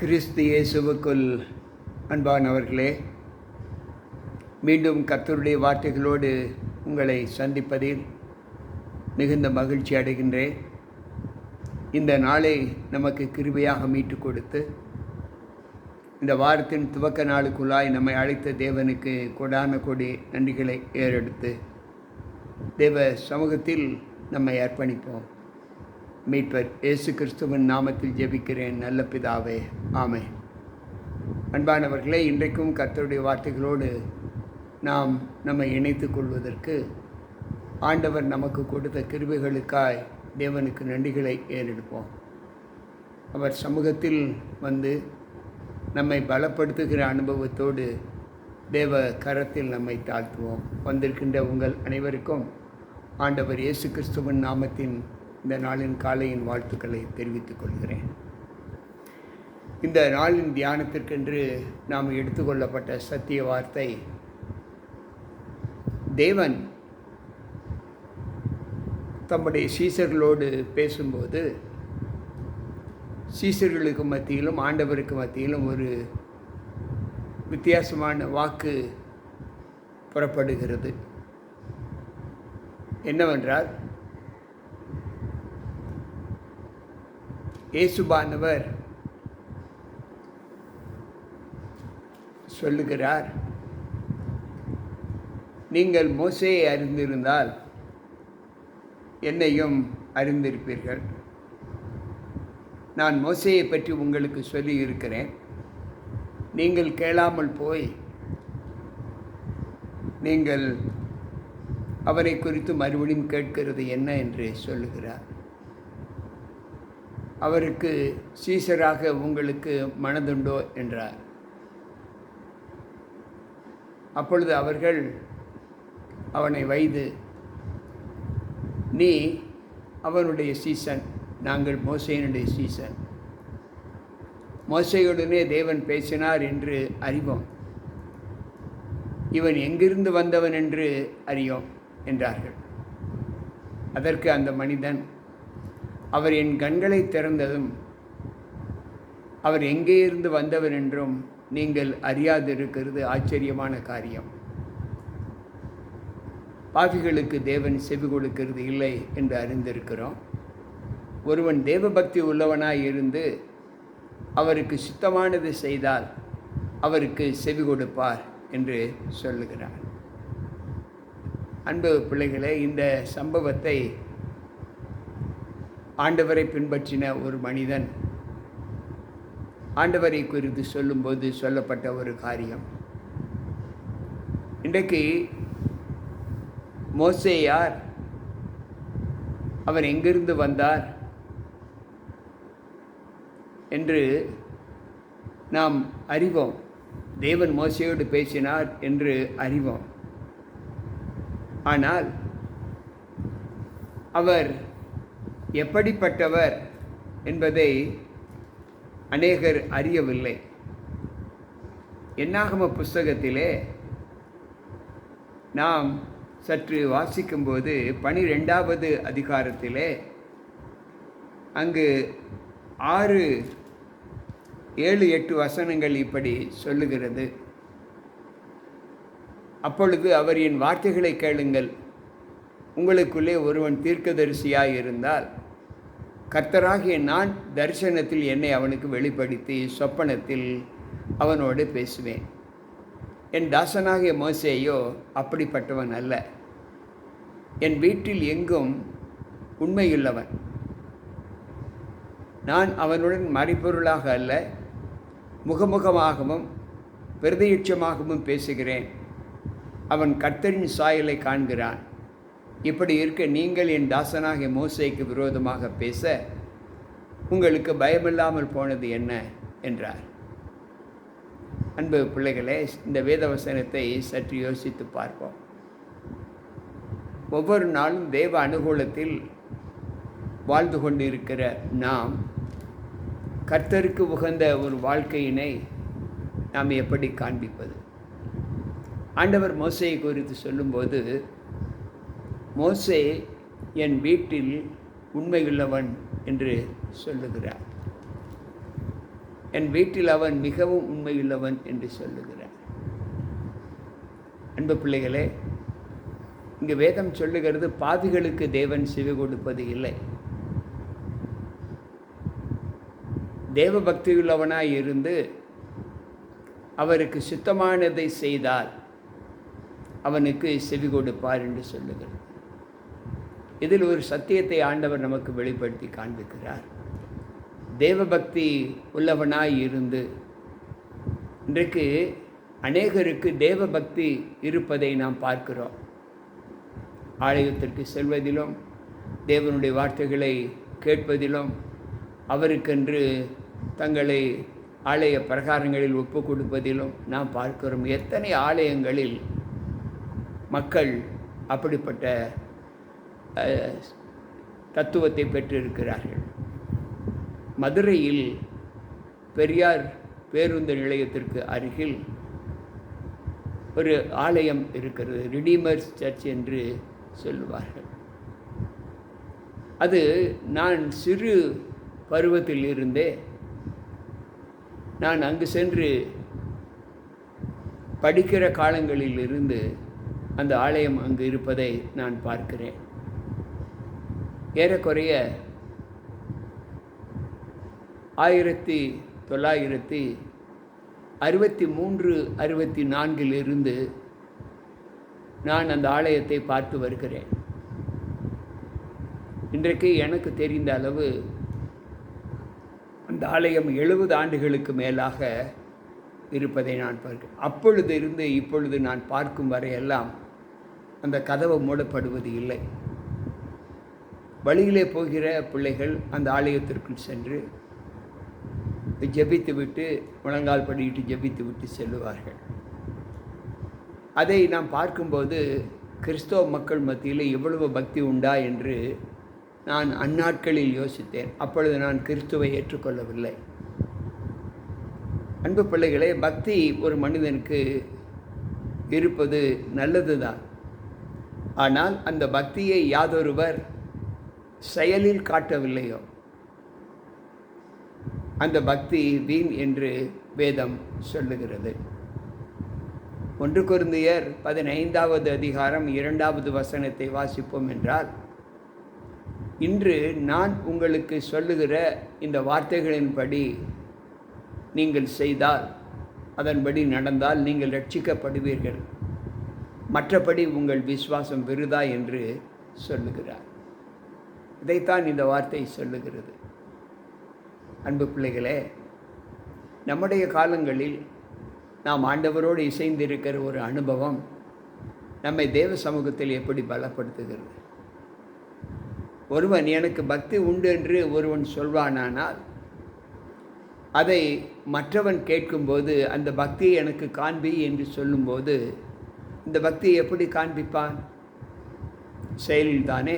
கிறிஸ்து இயேசுவுக்குள் அன்பானவர்களே மீண்டும் கத்தருடைய வார்த்தைகளோடு உங்களை சந்திப்பதில் மிகுந்த மகிழ்ச்சி அடைகின்றேன். இந்த நாளை நமக்கு கிருபையாக மீட்டு கொடுத்து இந்த வாரத்தின் துவக்க நாளுக்குள்ளாய் நம்மை அழைத்த தேவனுக்கு கொடான கொடி நன்றிகளை ஏறெடுத்து தேவ சமூகத்தில் நம்மை அர்ப்பணிப்போம். மீட்பர் இயேசு கிறிஸ்துவின் நாமத்தில் ஜெபிக்கிறேன். நல்ல பிதாவே ஆமை அன்பானவர்களே இன்றைக்கும் கர்த்தருடைய வார்த்தைகளோடு நாம் நம்மை இணைத்து கொள்வதற்கு ஆண்டவர் நமக்கு கொடுத்த கிருபைகளுக்காய் தேவனுக்கு நன்றிகளை ஏறெடுப்போம். அவர் சமூகத்தில் வந்து நம்மை பலப்படுத்துகிற அனுபவத்தோடு தேவ கரத்தில் நம்மை தாழ்த்துவோம். வந்திருக்கின்ற உங்கள் அனைவருக்கும் ஆண்டவர் இயேசு கிறிஸ்துவின் நாமத்தின் இந்த நாளின் காலையின் வாழ்த்துக்களை தெரிவித்துக் கொள்கிறேன். இந்த நாளின் தியானத்திற்கென்று நாம் எடுத்துக்கொள்ளப்பட்ட சத்திய வார்த்தை தேவன் தம்முடைய சீசர்களோடு பேசும்போது சீசர்களுக்கு மத்தியிலும் ஆண்டவருக்கு மத்தியிலும் ஒரு வித்தியாசமான வாக்கு புறப்படுகிறது. என்னவென்றால் இயேசுபானவர் சொல்லுகிறார் நீங்கள் மோசையை அறிந்திருந்தால் என்னையும் அறிந்திருப்பீர்கள். நான் மோசையை பற்றி உங்களுக்கு சொல்லி இருக்கிறேன் நீங்கள் கேளாமல் போய் நீங்கள் அவரை குறித்து மறுபடியும் கேட்கிறது என்ன? என்று சொல்லுகிறார். அவருக்கு சீசராக உங்களுக்கு மனதுண்டோ என்றார். அப்பொழுது அவர்கள் அவனை வைது நீ அவனுடைய சீசன் நாங்கள் மோசையனுடைய சீசன். மோசையுடனே தேவன் பேசினார் என்று அறிவோம். இவன் எங்கிருந்து வந்தவன் என்று அறியோம் என்றார்கள். அதற்கு அந்த மனிதன் அவர் என் கண்களை திறந்ததும் அவர் எங்கே இருந்து வந்தவர் என்றும் நீங்கள் அறியாதிருக்கிறது ஆச்சரியமான காரியம். பாவிகளுக்கு தேவன் செவி கொடுக்கிறது இல்லை என்று அறிந்திருக்கிறோம். ஒருவன் தேவபக்தி உள்ளவனாய் இருந்து அவருக்கு சுத்தமானது செய்தால் அவருக்கு செவி கொடுப்பார் என்று சொல்லுகிறார். அன்பு பிள்ளைகளே இந்த சம்பவத்தை ஆண்டவரை பின்பற்றின ஒரு மனிதன். ஆண்டவரை குறித்து சொல்லும்போது சொல்லப்பட்ட ஒரு காரியம். இன்றைக்கு மோசே யார்? அவர் எங்கிருந்து வந்தார்? என்று நாம் அறிவோம். தேவன் மோசையோடு பேசினார் என்று அறிவோம். ஆனால் அவர் எப்படிப்பட்டவர் என்பதை அநேகர் அறியவில்லை. என்னாகம புஸ்தகத்திலே நாம் சற்று வாசிக்கும்போது பனிரெண்டாவது அதிகாரத்திலே அங்கு ஆறு ஏழு எட்டு வசனங்கள் இப்படி சொல்லுகிறது. அப்பொழுது அவர் என் வார்த்தைகளை கேளுங்கள். உங்களுக்குள்ளே ஒருவன் தீர்க்கதரிசியாக இருந்தால் கர்த்தராகிய நான் தரிசனத்தில் என்னை அவனுக்கு வெளிப்படுத்தி சொப்பனத்தில் அவனோடு பேசுவேன். என் தாசனாகிய மோசேயோ அப்படிப்பட்டவன் அல்ல. என் வீட்டில் எங்கும் உண்மையுள்ளவன். நான் அவனுடன் மறைப்பொருளாக அல்ல முகமுகமாகவும் பிரதியுட்சமாகவும் பேசுகிறேன். அவன் கர்த்தரின் சாயலை காண்கிறான். இப்படி இருக்க நீங்கள் என் தாசனாகிய மோசைக்கு விரோதமாக பேச உங்களுக்கு பயமில்லாமல் போனது என்ன? என்றார். அன்பு பிள்ளைகளே இந்த வேதவசனத்தை சற்று யோசித்து பார்ப்போம். ஒவ்வொரு நாளும் தேவ அனுகூலத்தில் வாழ்ந்து கொண்டிருக்கிற நாம் கர்த்தருக்கு உகந்த ஒரு வாழ்க்கையினை நாம் எப்படி காண்பிப்பது? ஆண்டவர் மோசையை குறித்து சொல்லும்போது மோசே என் வீட்டில் உண்மையுள்ளவன் என்று சொல்லுகிறார். என் வீட்டில் அவன் மிகவும் உண்மையுள்ளவன் என்று சொல்லுகிறார். அன்பு பிள்ளைகளே இங்கு வேதம் சொல்லுகிறது பாவிகளுக்கு தேவன் செவி கொடுப்பது இல்லை. தேவ பக்தியுள்ளவனாய் இருந்து அவருக்கு சுத்தமானதை செய்தால் அவனுக்கு செவி கொடுப்பார் என்று சொல்லுகிறது. இதில் ஒரு சத்தியத்தை ஆண்டவர் நமக்கு வெளிப்படுத்தி காண்பிக்கிறார். தேவபக்தி உள்ளவனாய் இருந்து இன்றைக்கு அநேகருக்கு தேவபக்தி இருப்பதை நாம் பார்க்கிறோம். ஆலயத்திற்கு செல்வதிலும் தேவனுடைய வார்த்தைகளை கேட்பதிலும் அவருக்கென்று தங்களை ஆலய பிரகாரங்களில் ஒப்பு கொடுப்பதிலும் நாம் பார்க்கிறோம். எத்தனை ஆலயங்களில் மக்கள் அப்படிப்பட்ட தத்துவத்தை பெற்றிருக்கிறார்கள். மதுரையில் பெரியார் பேருந்து நிலையத்திற்கு அருகில் ஒரு ஆலயம் இருக்கிறது. ரிடீமர்ஸ் சர்ச் என்று சொல்லுவார்கள். அது நான் சிறு பருவத்தில் இருந்தே நான் அங்கு சென்று படிக்கிற காலங்களில் இருந்து அந்த ஆலயம் அங்கு இருப்பதை நான் பார்க்கிறேன். ஏறக்குறைய ஆயிரத்தி தொள்ளாயிரத்தி அறுபத்தி மூன்று அறுபத்தி நான்கிலிருந்து நான் அந்த ஆலயத்தை பார்த்து வருகிறேன். இன்றைக்கு எனக்கு தெரிந்த அளவு அந்த ஆலயம் எழுபது ஆண்டுகளுக்கு மேலாக இருப்பதை நான் பார்க்கிறேன். அப்பொழுது இருந்து இப்பொழுது நான் பார்க்கும் வரையெல்லாம் அந்த கதவு மூடப்படுவது இல்லை. வழியிலே போகிற பிள்ளைகள் அந்த ஆலயத்திற்குள் சென்று ஜபித்து விட்டு முழங்கால் படியிட்டு ஜெபித்து விட்டு செல்லுவார்கள். அதை நாம் பார்க்கும்போது கிறிஸ்தவ மக்கள் மத்தியில் எவ்வளவு பக்தி உண்டா என்று நான் அந்நாட்களில் யோசித்தேன். அப்பொழுது நான் கிறிஸ்துவை ஏற்றுக்கொள்ளவில்லை. அன்பு பிள்ளைகளே பக்தி ஒரு மனிதனுக்கு இருப்பது நல்லதுதான். ஆனால் அந்த பக்தியை யாதொருவர் செயலில் காட்டவில்லையோ? அந்த பக்தி வீண் என்று வேதம் சொல்லுகிறது. ஒன்று குருந்தியர் பதினைந்தாவது அதிகாரம் இரண்டாவது வசனத்தை வாசிப்போம் என்றால் இன்று நான் உங்களுக்கு சொல்லுகிற இந்த வார்த்தைகளின்படி நீங்கள் செய்தால் அதன்படி நடந்தால் நீங்கள் ரட்சிக்கப்படுவீர்கள் மற்றபடி உங்கள் விசுவாசம் விருதா என்று சொல்லுகிறார். இதைத்தான் இந்த வார்த்தை சொல்லுகிறது. அன்பு பிள்ளைகளே நம்முடைய காலங்களில் நாம் ஆண்டவரோடு இசைந்திருக்கிற ஒரு அனுபவம் நம்மை தேவ சமூகத்தில் எப்படி பலப்படுத்துகிறது? ஒருவன் எனக்கு பக்தி உண்டு என்று ஒருவன் சொல்வானானால் அதை மற்றவன் கேட்கும்போது அந்த பக்தியை எனக்கு காண்பி என்று சொல்லும்போது இந்த பக்தியை எப்படி காண்பிப்பான்? செயலில் தானே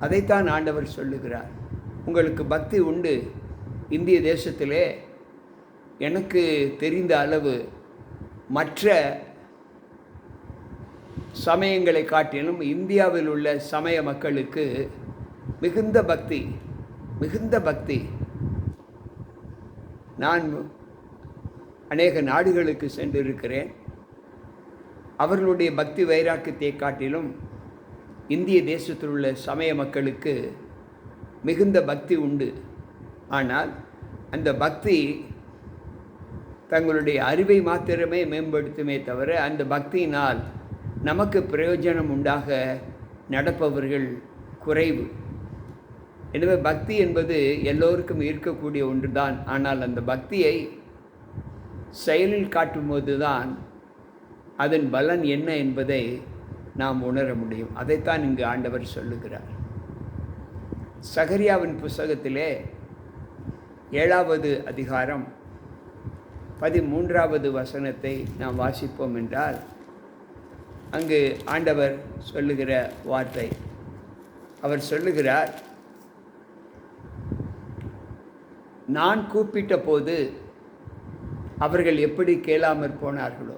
அதைத்தான் ஆண்டவர் சொல்லுகிறார். உங்களுக்கு பக்தி உண்டு. இந்திய தேசத்திலே எனக்கு தெரிந்த அளவு மற்ற சமயங்களை காட்டிலும் இந்தியாவில் உள்ள சமய மக்களுக்கு மிகுந்த பக்தி மிகுந்த பக்தி. நான் அநேக நாடுகளுக்கு சென்றிருக்கிறேன். அவர்களுடைய பக்தி வைராக்கியத்தை காட்டிலும் இந்திய தேசத்தில் உள்ள சமய மக்களுக்கு மிகுந்த பக்தி உண்டு. ஆனால் அந்த பக்தி தங்களுடைய அறிவை மாத்திரமே மேம்படுத்துமே தவிர அந்த பக்தியினால் நமக்கு பிரயோஜனம் உண்டாக நடப்பவர்கள் குறைவு. எனவே பக்தி என்பது எல்லோருக்கும் இருக்கக்கூடிய ஒன்றுதான். ஆனால் அந்த பக்தியை செயலில் காட்டும்போது தான் அதன் பலன் என்ன என்பதை நாம் உணர முடியும். அதைத்தான் இங்கு ஆண்டவர் சொல்லுகிறார். சகரியாவின் புஸ்தகத்திலே ஏழாவது அதிகாரம் பதிமூன்றாவது வசனத்தை நாம் வாசிப்போம் என்றால் அங்கு ஆண்டவர் சொல்லுகிற வார்த்தை அவர் சொல்லுகிறார் நான் கூப்பிட்ட போது அவர்கள் எப்படி கேளாமற் போனார்களோ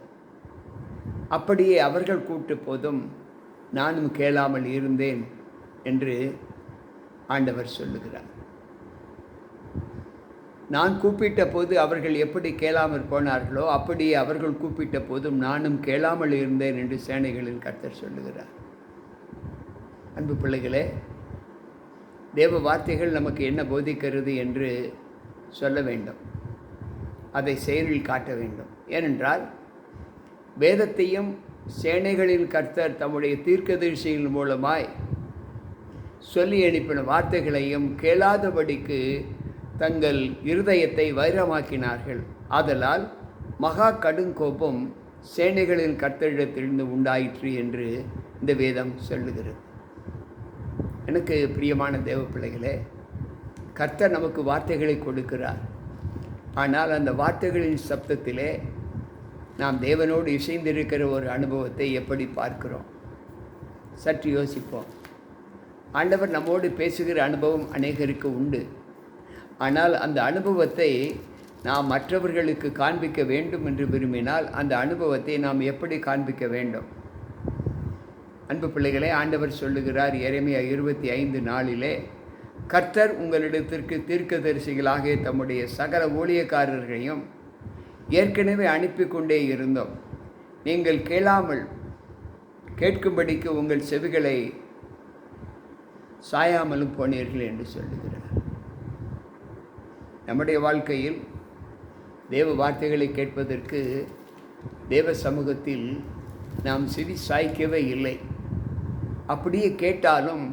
அப்படியே அவர்கள் கூப்பிட்ட போதும் நானும் கேளாமல் இருந்தேன் என்று ஆண்டவர் சொல்லுகிறார். நான் கூப்பிட்ட போது அவர்கள் எப்படி கேளாமல் போனார்களோ அப்படியே அவர்கள் கூப்பிட்ட போதும் நானும் கேளாமல் இருந்தேன் என்று சேனைகளில் கர்த்தர் சொல்லுகிறார். அன்பு பிள்ளைகளே தேவ வார்த்தைகள் நமக்கு என்ன போதிக்கிறது என்று சொல்ல வேண்டும். அதை செயலில் காட்ட வேண்டும். ஏனென்றால் வேதத்தையும் சேனைகளின் கர்த்தர் தம்முடைய தீர்க்கதரிசியின் மூலமாய் சொல்லி அனுப்பின வார்த்தைகளையும் கேளாதபடிக்கு தங்கள் இருதயத்தை வைரமாக்கினார்கள். ஆதலால் மகா கடுங்கோபம் சேனைகளின் கர்த்தரிடத்திலிருந்து உண்டாயிற்று என்று இந்த வேதம் சொல்லுகிறது. எனக்கு பிரியமான தேவ பிள்ளைகளே கர்த்தர் நமக்கு வார்த்தைகளை கொடுக்கிறார். ஆனால் அந்த வார்த்தைகளின் சப்தத்திலே நாம் தேவனோடு இசைந்திருக்கிற ஒரு அனுபவத்தை எப்படி பார்க்கிறோம்? சற்று யோசிப்போம். ஆண்டவர் நம்மோடு பேசுகிற அனுபவம் அநேகருக்கு உண்டு. ஆனால் அந்த அனுபவத்தை நாம் மற்றவர்களுக்கு காண்பிக்க வேண்டும் என்று விரும்பினால் அந்த அனுபவத்தை நாம் எப்படி காண்பிக்க வேண்டும்? அன்பு பிள்ளைகளை ஆண்டவர் சொல்லுகிறார் எரேமியா இருபத்தி ஐந்து நாளிலே கர்த்தர் உங்களிடத்திற்கு தீர்க்கதரிசிகளாக தம்முடைய சகல ஊழியக்காரர்களையும் ஏற்கனவே அனுப்பி கொண்டே இருந்தோம். நீங்கள் கேளாமல் கேட்கும்படிக்கு உங்கள் செவிகளை சாயாமலும் போனீர்கள் என்று சொல்லுகிறார். நம்முடைய வாழ்க்கையில் தேவ வார்த்தைகளை கேட்பதற்கு தேவ சமூகத்தில் நாம் சிவி சாய்க்கவே இல்லை. அப்படியே கேட்டாலும்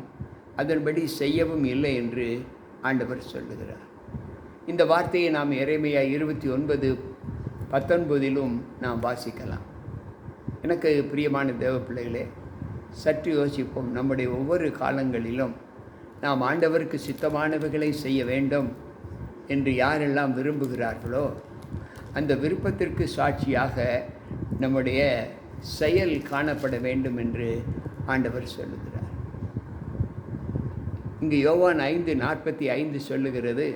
அதன்படி செய்யவும் இல்லை என்று ஆண்டவர் சொல்லுகிறார். இந்த வார்த்தையை நாம் இறைமையாக இருபத்தி ஒன்பது பத்தொன்பதிலும் நாம் வாசிக்கலாம். எனக்கு பிரியமான தேவ பிள்ளைகளே சற்று யோசிப்போம். நம்முடைய ஒவ்வொரு காலங்களிலும் நாம் ஆண்டவருக்கு சித்தமானவைகளை செய்ய வேண்டும் என்று யாரெல்லாம் விரும்புகிறார்களோ அந்த விருப்பத்திற்கு சாட்சியாக நம்முடைய செயல் காணப்பட வேண்டும் என்று ஆண்டவர் சொல்லுகிறார். இங்கு யோவான் ஐந்து நாற்பத்தி ஐந்து சொல்லுகிறது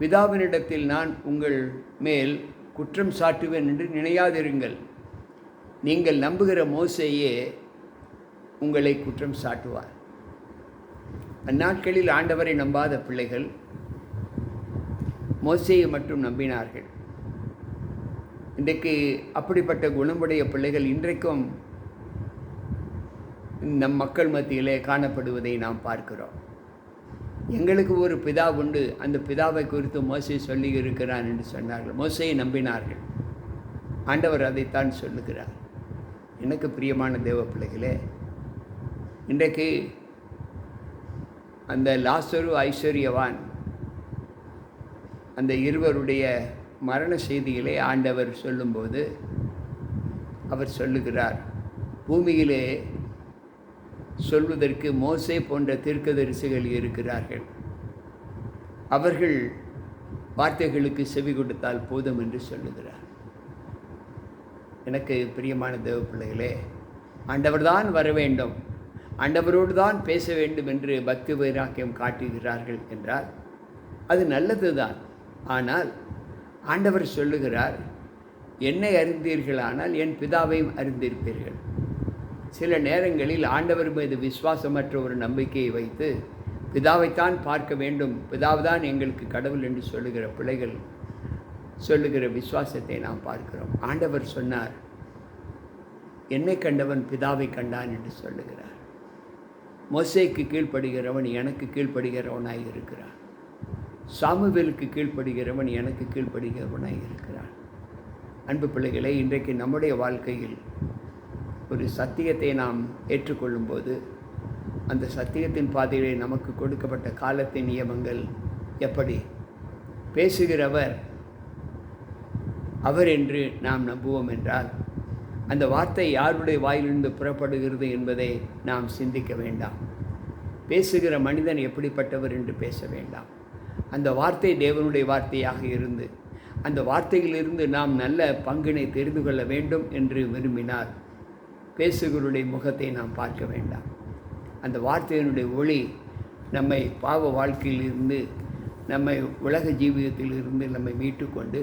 பிதாவினிடத்தில் நான் உங்கள் மேல் குற்றம் சாட்டுவேன் என்று நினையாதிருங்கள். நீங்கள் நம்புகிற மோசையே உங்களை குற்றம் சாட்டுவார். அந்நாட்களில் ஆண்டவரை நம்பாத பிள்ளைகள் மோசையை மட்டும் நம்பினார்கள். இன்றைக்கு அப்படிப்பட்ட குணமுடைய பிள்ளைகள் இன்றைக்கும் நம் மக்கள் மத்தியிலே காணப்படுவதை நாம் பார்க்கிறோம். எங்களுக்கு ஒரு பிதா உண்டு. அந்த பிதாவை குறித்து மோசை சொல்லி இருக்கிறான் என்று சொன்னார்கள். மோசையை நம்பினார்கள். ஆண்டவர் அதைத்தான் சொல்லுகிறார். எனக்கு பிரியமான தேவ பிள்ளைகளே இன்றைக்கு அந்த லாசரு ஐஸ்வர்யவான் அந்த இருவருடைய மரண செய்திகளை ஆண்டவர் சொல்லும்போது அவர் சொல்லுகிறார். பூமியிலே சொல்வதற்கு மோசே போன்ற தீர்க்கதரிசிகள் இருக்கிறார்கள். அவர்கள் வார்த்தைகளுக்கு செவி கொடுத்தால் போதும் என்று சொல்லுகிறார். எனக்கு பிரியமான தேவ பிள்ளைகளே ஆண்டவர்தான் வர வேண்டும். ஆண்டவரோடு தான் பேச வேண்டும் என்று பக்தி வைராக்கியம் காட்டுகிறார்கள் என்றால் அது நல்லது தான் ஆனால் ஆண்டவர் சொல்லுகிறார் என்னை அறிந்தீர்களானால் என் பிதாவையும் அறிந்திருப்பீர்கள். சில நேரங்களில் ஆண்டவர் மீது விசுவாசமற்ற ஒரு நம்பிக்கையை வைத்து பிதாவைத்தான் பார்க்க வேண்டும். பிதாவுதான் எங்களுக்கு கடவுள் என்று சொல்லுகிற பிள்ளைகள் சொல்லுகிற விசுவாசத்தை நாம் பார்க்கிறோம். ஆண்டவர் சொன்னார் என்னை கண்டவன் பிதாவை கண்டான் என்று சொல்லுகிறார். மொசைக்கு கீழ்ப்படுகிறவன் எனக்கு கீழ்ப்படுகிறவனாய் இருக்கிறான். சாமுவேலுக்கு கீழ்ப்படுகிறவன் எனக்கு கீழ்ப்படுகிறவனாய் இருக்கிறான். அன்பு பிள்ளைகளை இன்றைக்கு நம்முடைய வாழ்க்கையில் ஒரு சத்தியத்தை நாம் ஏற்றுக்கொள்ளும்போது அந்த சத்தியத்தின் பாதையிலே நமக்கு கொடுக்கப்பட்ட காலத்தின் நியமங்கள் எப்படி? பேசுகிறவர் அவர் என்று நாம் நம்புவோம் என்றால் அந்த வார்த்தை யாருடைய வாயிலிருந்து புறப்படுகிறது என்பதை நாம் சிந்திக்க வேண்டாம். பேசுகிற மனிதன் எப்படிப்பட்டவர் என்று பேச வேண்டாம். அந்த வார்த்தை தேவனுடைய வார்த்தையாக இருந்து அந்த வார்த்தையிலிருந்து நாம் நல்ல பங்கினை தெரிந்து கொள்ள வேண்டும் என்று விரும்பினார் பேசுகிறவருடைய முகத்தை நாம் பார்க்க வேண்டாம். அந்த வார்த்தையினுடைய ஒளி நம்மை பாவ வாழ்க்கையிலிருந்து நம்மை உலக ஜீவிதத்திலிருந்து நம்மை மீட்டுக்கொண்டு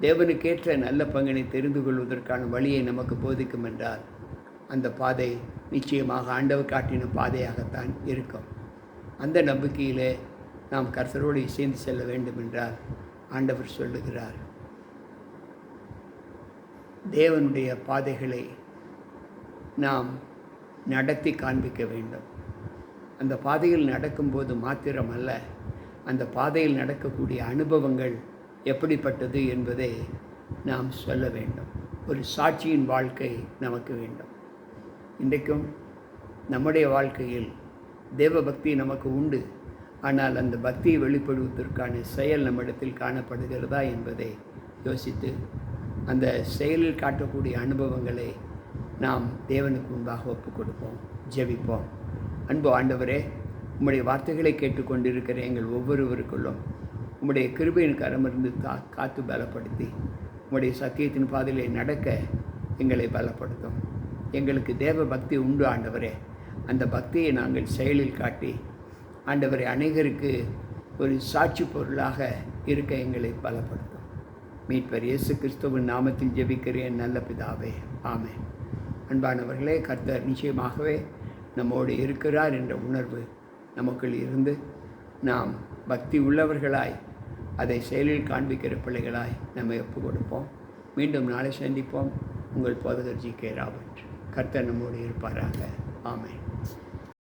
தேவனுக்கேற்ற நல்ல பங்கினை தெரிந்து கொள்வதற்கான வழியை நமக்கு போதிக்கும் என்றால் அந்த பாதை நிச்சயமாக ஆண்டவர் காட்டின பாதையாகத்தான் இருக்கும். அந்த நம்பிக்கையிலே நாம் கர்த்தரோடு இசைந்து செல்ல வேண்டும் என்றால் ஆண்டவர் சொல்லுகிறார். தேவனுடைய பாதைகளை நாம் நடத்தி காண்பிக்க வேண்டும். அந்த பாதையில் நடக்கும்போது மாத்திரமல்ல அந்த பாதையில் நடக்கக்கூடிய அனுபவங்கள் எப்படிப்பட்டது என்பதை நாம் சொல்ல வேண்டும். ஒரு சாட்சியின் வாழ்க்கை நமக்கு வேண்டும். இன்றைக்கும் நம்முடைய வாழ்க்கையில் தேவ பக்தி நமக்கு உண்டு. ஆனால் அந்த பக்தியை வெளிப்படுவதற்கான செயல் நம்மிடத்தில் காணப்படுகிறதா என்பதை யோசித்து அந்த செயலில் காட்டக்கூடிய அனுபவங்களை நாம் தேவனுக்கு முன்பாக ஒப்புக் கொடுப்போம் ஜெபிப்போம். அன்பு ஆண்டவரே உம்முடைய வார்த்தைகளை கேட்டுக்கொண்டிருக்கிற எங்கள் ஒவ்வொருவருக்குள்ளும் உம்முடைய கிருபையின் கரமிருந்து கா காத்து பலப்படுத்தி உம்முடைய சத்தியத்தின் பாதையிலே நடக்க எங்களை பலப்படுத்தும். எங்களுக்கு தேவ பக்தி உண்டு ஆண்டவரே. அந்த பக்தியை நாங்கள் செயலில் காட்டி ஆண்டவரை அநேகருக்கு ஒரு சாட்சி பொருளாக இருக்க எங்களை பலப்படுத்தும். மீட்பர் இயேசு கிறிஸ்துவின் நாமத்தில் ஜெபிக்கிறேன் நல்ல பிதாவே. ஆமேன். அன்பானவர்களே கர்த்தர் நிச்சயமாகவே நம்மோடு இருக்கிறார் என்ற உணர்வு நமக்குள் இருந்து நாம் பக்தி உள்ளவர்களாய் அதை செயலில் காண்பிக்கிற பிள்ளைகளாய் நம்ம ஒப்பு கொடுப்போம் மீண்டும் நாளை சந்திப்போம். உங்கள் போதகர் ஜி கே ராபர்ட். கர்த்தர் நம்மோடு இருப்பாராக. ஆமை